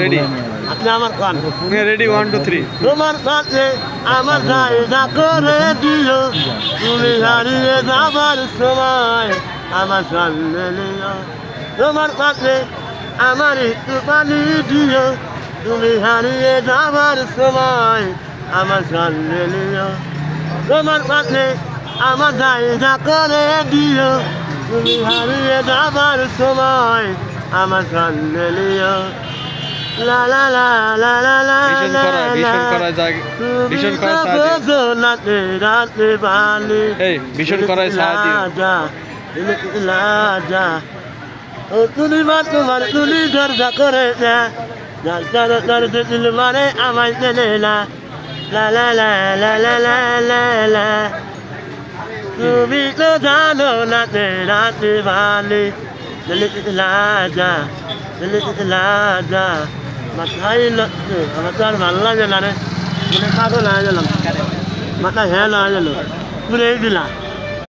Ready আপনি আমার গান। রেডি ওয়ান টু থ্রি তোমার কাছে আমার জায়গা করে দিও। তুমি হারিয়ে যাবার সময় আমার সামনে নিও। তোমার কাছে আমার একটু পানি দিও। তুমি হারিয়ে যাবার সময় আমার সামনে নিও। তোমার কাছে আমার জায়গা করে দিও। তুমি হারিয়ে যাবার সময় আমার নিও লা লা লা লা লা লা ভীষণ লা করা ভীষণ করা ভীষণ করা সাহায্য রাতে বালি। এই ভীষণ সাহায্য লাজা, তুমি লাজা। ও তুমি মা তোমার তুলি দরজা করে যা দরজার দরজা দিল মারে আমায় চেনে না লা লা লা লা লা লা লা লা তুমি তো জানো না তে রাতে বালি লাজা লাজা মাথায় আমার তো আর ভালো লাগে না রে। মনে পাগল হয়ে গেলাম মাথা হ্যাঁ হয়ে গেল ঘুরে দিলাম